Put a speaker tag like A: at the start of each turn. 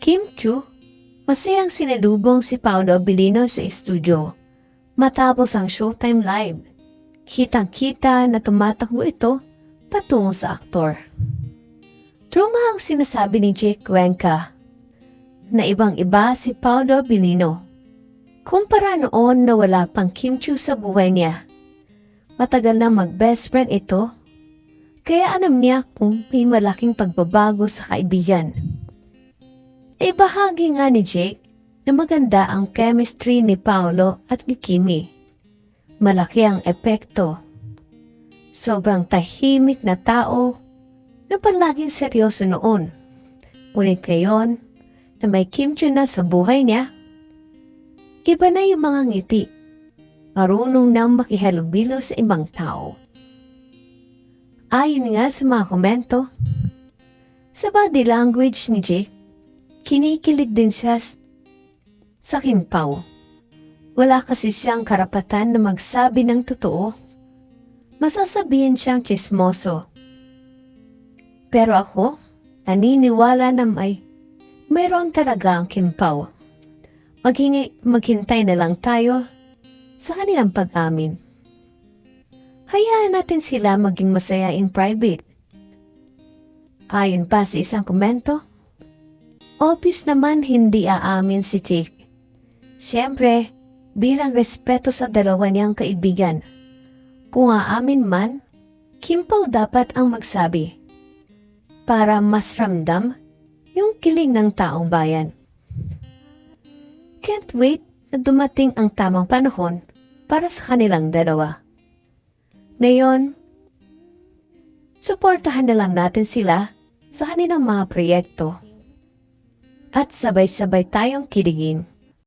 A: Kim Chu, masayang sinalubong si Paolo Abilino sa estudyo. Matapos ang Showtime Live, kitang-kita na tumatakbo ito patungo sa aktor. Truma ang sinasabi ni Jake Cuenca na ibang-iba si Paolo Abilino. Kumpara noon na wala pang Kim Chu sa buhay niya. Matagal na mag-best friend ito, kaya alam niya kung may malaking pagbabago sa kaibigan. Ibahagi nga ni Jake na maganda ang chemistry ni Paolo at ni Kimi. Malaki ang epekto. Sobrang tahimik na tao na palaging seryoso noon. Ngunit ngayon, na may kimchi na sa buhay niya, iba na yung mga ngiti. Marunong nang makihalubilo sa ibang tao. Ayon nga sa mga komento, sa body language ni Jake, kinikilig din siya sa Kimpaw. Wala kasi siyang karapatan na magsabi ng totoo. Masasabihin siyang chismoso. Pero ako, naniniwala na may mayroon talaga ang Kimpaw. Maghingi, maghintay na lang tayo sa kanilang pag-amin. Hayaan natin sila maging masaya in private. Ayon pa sa isang komento, obvious naman hindi aamin si Jake. Siyempre, bilang respeto sa dalawa niyang kaibigan. Kung aamin man, Kimpaw dapat ang magsabi para mas ramdam yung kiling ng taong bayan. Can't wait na dumating ang tamang panahon para sa kanilang dalawa. Ngayon, suportahan na lang natin sila sa kanilang mga proyekto at sabay-sabay tayong kiligin